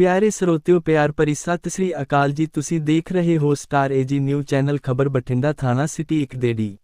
ਪਿਆਰੇ ਸਰੋਤਿਓ, ਪਿਆਰ ਭਰੀ ਸਤਿ ਸ੍ਰੀ ਅਕਾਲ ਜੀ। ਤੁਸੀਂ ਦੇਖ ਰਹੇ ਹੋ ਸਟਾਰ ਏਜੀ ਨਿਊ ਚੈਨਲ ਖਬਰ ਬਠਿੰਡਾ, ਥਾਣਾ ਸਿਟੀ 1 ਦੇ D.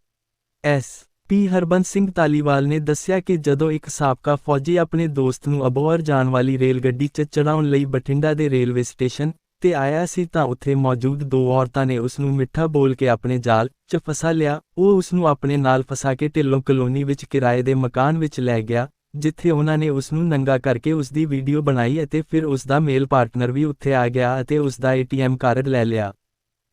S P Harbans Singh Taliwal ਨੇ ਦੱਸਿਆ ਕਿ ਜਦੋਂ ਇੱਕ ਸਾਬਕਾ ਫੌਜੀ ਆਪਣੇ ਦੋਸਤ ਨੂੰ ਅਬੋਹਰ ਜਾਣ ਵਾਲੀ ਰੇਲ ਗੱਡੀ 'ਚ ਚੜਾਉਣ ਲਈ ਬਠਿੰਡਾ ਦੇ ਰੇਲਵੇ ਸਟੇਸ਼ਨ ਤੇ ਆਇਆ ਸੀ ਤਾਂ ਉੱਥੇ ਮੌਜੂਦ ਦੋ ਔਰਤਾਂ ਨੇ ਉਸ ਨੂੰ ਮਿੱਠਾ ਬੋਲ ਕੇ ਆਪਣੇ ਜਾਲ 'ਚ ਫਸਾ ਲਿਆ। ਉਹ ਉਸ ਨੂੰ ਆਪਣੇ ਨਾਲ ਫਸਾ ਕੇ ਢਿੱਲੋਂ ਕਲੋਨੀ ਵਿੱਚ ਕਿਰਾਏ ਦੇ ਮਕਾਨ ਵਿੱਚ ਲੈ ਗਿਆ। ਜਿੱਥੇ ਉਹਨਾਂ ਨੇ ਉਸ ਨੂੰ ਨੰਗਾ ਕਰਕੇ ਉਸ ਦੀ ਵੀਡੀਓ ਬਣਾਈ ਅਤੇ ਫਿਰ ਉਸ ਦਾ ਮੇਲ ਪਾਰਟਨਰ ਵੀ ਉੱਥੇ ਆ ਗਿਆ ਅਤੇ ਉਸ ਦਾ ਏਟੀਐਮ ਕਾਰਡ ਲੈ ਲਿਆ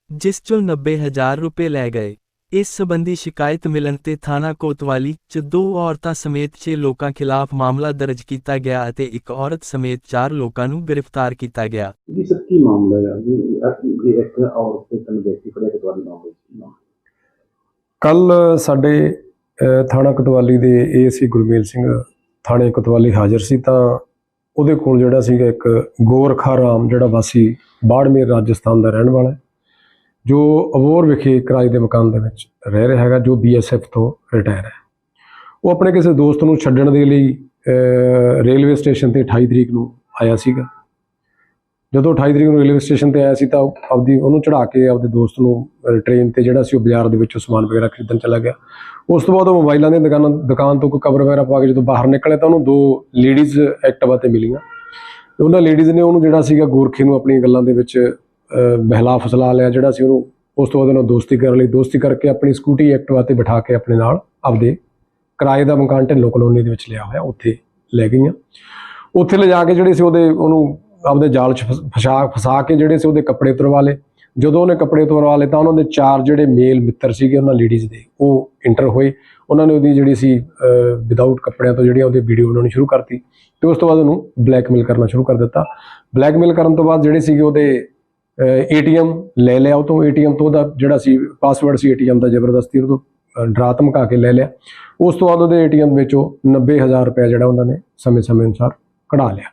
ਜਿਸ ਚੋਂ 90000 ਰੁਪਏ ਲੈ ਗਏ। ਇਸ ਸਬੰਧੀ ਸ਼ਿਕਾਇਤ ਮਿਲਣ ਤੇ ਥਾਣਾ ਕੋਤਵਾਲੀ ਚ ਦੋ ਔਰਤਾਂ ਸਮੇਤ 6 ਲੋਕਾਂ ਖਿਲਾਫ ਮਾਮਲਾ ਦਰਜ ਕੀਤਾ ਗਿਆ ਅਤੇ ਇੱਕ ਔਰਤ ਸਮੇਤ 4 ਲੋਕਾਂ ਨੂੰ ਗ੍ਰਿਫਤਾਰ ਕੀਤਾ ਗਿਆ। ਜੀ ਸਰ ਕੀ ਮਾਮਲਾ ਹੈ? ਇੱਕ ਔਰਤ ਤੇ ਤਿੰਨ ਵਿਅਕਤੀ ਫੜੇ ਕੇ ਤੁਹਾਡੇ ਨਾਮ ਵਿੱਚ ਕੱਲ ਸਾਡੇ ਥਾਣਾ ਕਤਵਾਲੀ ਦੇ ਏਸੀ ਗੁਰਮੇਲ ਸਿੰਘ ਥਾਣੇ ਕਤਵਾਲੀ ਹਾਜ਼ਰ ਸੀ ਤਾਂ ਉਹਦੇ ਕੋਲ ਜਿਹੜਾ ਸੀਗਾ ਇੱਕ ਗੋਰਖਾ ਰਾਮ ਜਿਹੜਾ ਵਾਸੀ ਬਾੜਮੇਰ ਰਾਜਸਥਾਨ ਦਾ ਰਹਿਣ ਵਾਲਾ ਹੈ, ਜੋ ਅਬੋਰ ਵਿਖੇ ਕਿਰਾਏ ਦੇ ਮਕਾਨ ਦੇ ਵਿੱਚ ਰਹਿ ਰਿਹਾ ਹੈਗਾ, ਜੋ ਬੀਐਸਐਫ ਤੋਂ ਰਿਟਾਇਰ ਹੈ। ਉਹ ਆਪਣੇ ਕਿਸੇ ਦੋਸਤ ਨੂੰ ਛੱਡਣ ਦੇ ਲਈ ਰੇਲਵੇ ਸਟੇਸ਼ਨ ਤੇ 28 ਤਰੀਕ ਨੂੰ ਆਇਆ ਸੀਗਾ। ਜਦੋਂ 28 ਤਰੀਕ ਨੂੰ ਰੇਲਵੇ ਸਟੇਸ਼ਨ ਤੇ ਆਇਆ ਸੀ ਤਾਂ ਆਪਦੀ ਉਹਨੂੰ ਚੜਾ ਕੇ ਆਪਦੇ ਦੋਸਤ ਨੂੰ ਅਹ, ਟ੍ਰੇਨ ਤੇ ਜਿਹੜਾ ਸੀ ਉਹ ਬਾਜ਼ਾਰ ਦੇ ਵਿੱਚੋਂ ਸਮਾਨ ਵਗੈਰਾ ਖਰੀਦਣ ਚਲਾ ਗਿਆ। ਉਸ ਤੋਂ ਬਾਅਦ ਉਹ ਮੋਬਾਈਲਾਂ ਦੀਆਂ ਦੁਕਾਨਾਂ ਦੁਕਾਨ ਤੋਂ ਕੋਈ ਕਵਰ ਵਗੈਰਾ ਪਾ ਕੇ ਜਦੋਂ ਬਾਹਰ ਨਿਕਲਿਆ ਤਾਂ ਉਹਨੂੰ ਦੋ ਲੇਡੀਜ਼ ਐਕਟਿਵਾ ਤੇ ਮਿਲੀਆਂ। ਤੇ ਉਹਨਾਂ ਲੇਡੀਜ਼ ਨੇ ਉਹਨੂੰ ਜਿਹੜਾ ਸੀਗਾ ਗੋਰਖੇ ਨੂੰ ਆਪਣੀਆਂ ਗੱਲਾਂ ਦੇ ਵਿੱਚ ਬਹਿਲਾ ਫਸਲਾ ਲਿਆ ਜਿਹੜਾ ਸੀ ਉਹਨੂੰ। ਉਸ ਤੋਂ ਬਾਅਦ ਉਹਨਾਂ ਦੋਸਤੀ ਕਰ ਲਈ। ਦੋਸਤੀ ਕਰਕੇ ਆਪਣੀ ਸਕੂਟੀ ਐਕਟਿਵਾ ਤੇ ਬਿਠਾ ਕੇ ਆਪਣੇ ਨਾਲ ਆਪਦੇ ਕਿਰਾਏ ਦਾ ਮਕਾਨ ਢਿੱਲੋਂ ਕਲੋਨੀ ਦੇ ਵਿੱਚ ਲਿਆ ਹੋਇਆ ਉੱਥੇ ਲੈ ਗਈਆਂ। ਉੱਥੇ ਲਿਜਾ ਕੇ ਜਿਹੜੇ ਸੀ ਉਹਦੇ ਉਹਨੂੰ ਆਪਦੇ ਜਾਲ 'ਚ ਫਸ- ਫਸਾ ਫਸਾ ਕੇ ਜਿਹੜੇ ਸੀ ਉਹਦੇ ਕੱਪੜੇ ਉਤਰਵਾ ਲਏ। ਜਦੋਂ ਉਹਨੇ ਕੱਪੜੇ ਉਤਰਵਾ ਲਏ ਤਾਂ ਉਹਨਾਂ ਦੇ ਚਾਰ ਜਿਹੜੇ ਮੇਲ ਮਿੱਤਰ ਸੀਗੇ, ਉਹਨਾਂ ਲੇਡੀਜ਼ ਦੇ, ਉਹ ਇੰਟਰ ਹੋਏ। ਉਹਨਾਂ ਨੇ ਉਹਦੀ ਜਿਹੜੀ ਸੀ ਵਿਦਆਊਟ ਕੱਪੜਿਆਂ ਤੋਂ ਜਿਹੜੀਆਂ ਉਹਦੀ ਵੀਡੀਓ ਬਣਾਉਣੀ ਸ਼ੁਰੂ ਕਰਤੀ ਤੇ ਉਸ ਤੋਂ ਬਾਅਦ ਉਹਨੂੰ ਬਲੈਕਮੇਲ ਕਰਨਾ ਸ਼ੁਰੂ ਕਰ ਦਿੱਤਾ। ਬਲੈਕਮੇਲ ਕਰਨ ਤੋਂ ਬਾਅਦ ਜਿਹੜੇ ਸੀਗੇ ਉਹਦੇ ਏਟੀਐਮ ਲੈ ਲਿਆ ਉਹ ਤੋਂ। ਏਟੀਐਮ ਤੋਂ ਉਹਦਾ ਜਿਹੜਾ ਸੀ ਪਾਸਵਰਡ ਸੀ ਏਟੀਐਮ ਦਾ ਜ਼ਬਰਦਸਤੀ, ਉਹ ਤੋਂ ਡਰਾ ਧਮਕਾ ਕੇ ਲੈ ਲਿਆ। ਉਸ ਤੋਂ ਬਾਅਦ ਉਹਦੇ ਏਟੀਐਮ ਵਿੱਚੋਂ 90000 ਰੁਪਏ ਜਿਹੜਾ ਉਹਨਾਂ ਨੇ ਸਮੇਂ-ਸਮੇਂ ਅਨੁਸਾਰ ਕਢਾ ਲਿਆ।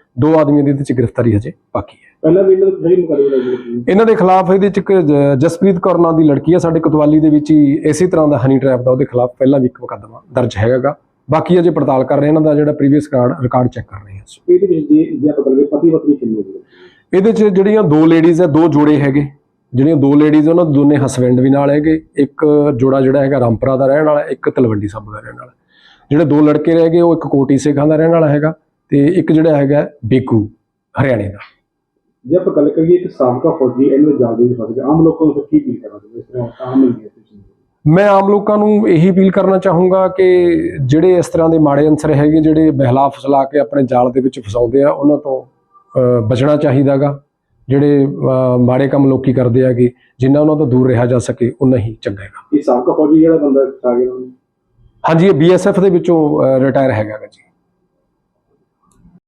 ਦੋ ਆਦਮੀਆਂ ਦੀ ਇਹਦੇ ਵਿੱਚ ਗ੍ਰਿਫਤਾਰੀ ਹਜੇ ਬਾਕੀ ਹੈ। ਪਹਿਲਾਂ ਵੀ ਇਹਨਾਂ ਦਾ ਮੁਕਾਬਲਾ ਜੀ ਇਹਨਾਂ ਦੇ ਖਿਲਾਫ ਇਹਦੇ ਚ ਇੱਕ ਜ- ਜਸਪ੍ਰੀਤ ਕੌਰ ਨਾਂ ਦੀ ਲੜਕੀ ਹੈ ਸਾਡੇ ਕਤਵਾਲੀ ਦੇ ਵਿੱਚ ਹੀ ਇਸੇ ਤਰ੍ਹਾਂ ਦਾ ਹਨੀ ਟ੍ਰੈਪ ਦਾ ਉਹਦੇ ਖਿਲਾਫ ਪਹਿਲਾਂ ਵੀ ਇੱਕ ਮੁਕੱਦਮਾ ਦਰਜ ਹੈਗਾਗਾ। ਬਾਕੀ ਅਜੇ ਪੜਤਾਲ ਕਰ ਰਹੇ ਇਹਨਾਂ ਦਾ ਜਿਹੜਾ ਪ੍ਰੀਵੀਅਸ ਰਿਕਾਰਡ ਰਿਕਾਰਡ ਚੈੱਕ ਕਰ ਰਹੇ ਹਾਂ ਅਸੀਂ। ਇਹਦੇ ਵਿੱਚ ਜੇ ਜੇ ਆਪਾਂ ਕਰੀਏ ਪਤੀ ਪਤਨੀ ਕਿੰਨੇ ਜੀ ਇਹਦੇ ਚ ਜਿਹੜੀਆਂ ਦੋ ਲੇਡੀਜ਼ ਹੈ ਦੋ ਜੋੜੇ ਹੈਗੇ। ਜਿਹੜੀਆਂ ਦੋ ਲੇਡੀਜ਼ ਉਹਨਾਂ ਦੇ ਦੋਨੇ ਹਸਬੈਂਡ ਵੀ ਨਾਲ ਹੈਗੇ। ਇੱਕ ਜੋੜਾ ਜਿਹੜਾ ਹੈਗਾ ਰਾਮਪੁਰਾ ਦਾ ਰਹਿਣ ਵਾਲਾ ਇੱਕ ਤਲਵੰਡੀ ਸਾਬੋ ਦਾ ਰਹਿਣ ਵਾਲਾ। ਜਿਹੜੇ ਦੋ ਲੜਕੇ ਰਹਿ ਗਏ ਉਹ ਇੱਕ ਕੋਟੀ ਸੇਖਾਂ ਦਾ ਰਹਿਣ ਵਾਲਾ ਹੈਗਾ। ਤੇ ਇੱਕ ਜਿਹੜਾ ਹੈਗਾ ਬੇਕੂ ਹਰਿਆਣੇ ਦਾ। ਜੇ ਆਪਾਂ ਗੱਲ ਕਰੀਏ ਇੱਕ ਸਾਬਕਾ ਫੌਜੀ ਇਹਨਾਂ ਦੇ ਜਾਲ ਦੇ ਵਿੱਚ ਫਸ ਗਿਆ ਆਮ ਲੋਕਾਂ ਨੂੰ ਕੀ ਫੀਲ ਚਾਹੁੰਦੇ? ਇਸ ਤਰ੍ਹਾਂ ਆਮ ਨਹੀਂ ਹੈ ਮੈਂ ਆਮ ਲੋਕਾਂ ਨੂੰ ਇਹੀ ਅਪੀਲ ਕਰਨਾ ਚਾਹੂੰਗਾ ਕਿ ਜਿਹੜੇ ਇਸ ਤਰ੍ਹਾਂ ਦੇ ਮਾੜੇ ਅੰਸਰ ਹੈਗੇ ਜਿਹੜੇ ਬਹਿਲਾ ਫਸਲਾ ਕੇ ਆਪਣੇ ਜਾਲ ਦੇ ਵਿੱਚ ਫਸਾਉਂਦੇ ਆ ਉਹਨਾਂ ਤੋਂ ਬਚਣਾ ਚਾਹੀਦਾਗਾ। ਜਿਹੜੇ ਮਾੜੇ ਕੰਮ ਲੋਕੀ ਕਰਦੇ ਆਗੇ ਜਿੰਨਾ ਉਹਨਾਂ ਤੋਂ ਦੂਰ ਰਿਹਾ ਜਾ ਸਕੇ ਉਨਾ ਹੀ ਚੰਗਾ ਹੈਗਾ। ਇਹ ਸਾਬਕਾ ਫੌਜੀ ਜਿਹੜਾ ਬੰਦਾ ਆ ਗਿਆ ਹਾਂਜੀ ਇਹ ਬੀਐਸਐਫ ਦੇ ਵਿੱਚੋਂ ਰਿਟਾਇਰ ਹੈਗਾ ਜੀ।